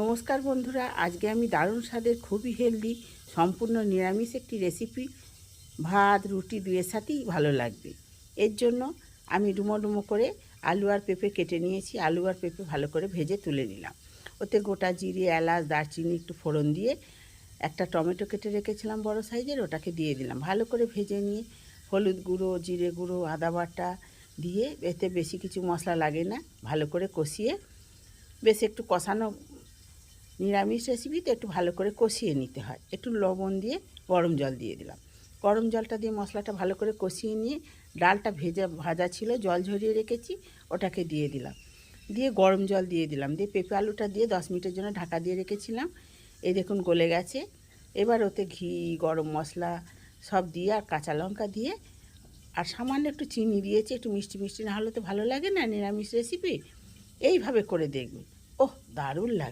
নমস্কার বন্ধুরা, আজকে আমি দারুণ স্বাদের খুবই হেলদি সম্পূর্ণ নিরামিষ একটি রেসিপি ভাত, রুটি দুয়ের সাথেই ভালো লাগবে। এর জন্য আমি ডুমো ডুমো করে আলু আর পেঁপে কেটে নিয়েছি, আলু আর পেঁপে ভালো করে ভেজে তুলে নিলাম। ওতে গোটা জিরে, এলাচ, দারচিনি, একটু ফোড়ন দিয়ে একটা টমেটো কেটে রেখেছিলাম বড় সাইজের, ওটাকে দিয়ে দিলাম। ভালো করে ভেজে নিয়ে হলুদ গুঁড়ো, জিরে গুঁড়ো, আদা বাটা দিয়ে এতে বেশি কিছু মশলা লাগে না, ভালো করে কষিয়ে বেশ একটু কষানো নিরামিষ রেসিপিতে একটু ভালো করে কষিয়ে নিতে হয়। একটু লবণ দিয়ে গরম জল দিয়ে দিলাম। গরম জলটা দিয়ে মশলাটা ভালো করে কষিয়ে নিয়ে ডালটা ভেজা, ভাজা ছিল, জল ঝরিয়ে রেখেছি, ওটাকে দিয়ে দিলাম। দিয়ে গরম জল দিয়ে দিলাম। দিয়ে পেঁপে আলুটা দিয়ে দশ মিনিটের জন্য ঢাকা দিয়ে রেখেছিলাম। এই দেখুন গলে গেছে। এবার ওতে ঘি, গরম মশলা সব দিয়ে আর কাঁচা লঙ্কা দিয়ে আর সামান্য একটু চিনি দিয়েছি, একটু মিষ্টি মিষ্টি না হলে তো ভালো লাগে না নিরামিষ রেসিপি এইভাবে করে দেখবেন। ওহ, দারুণ লাগবে।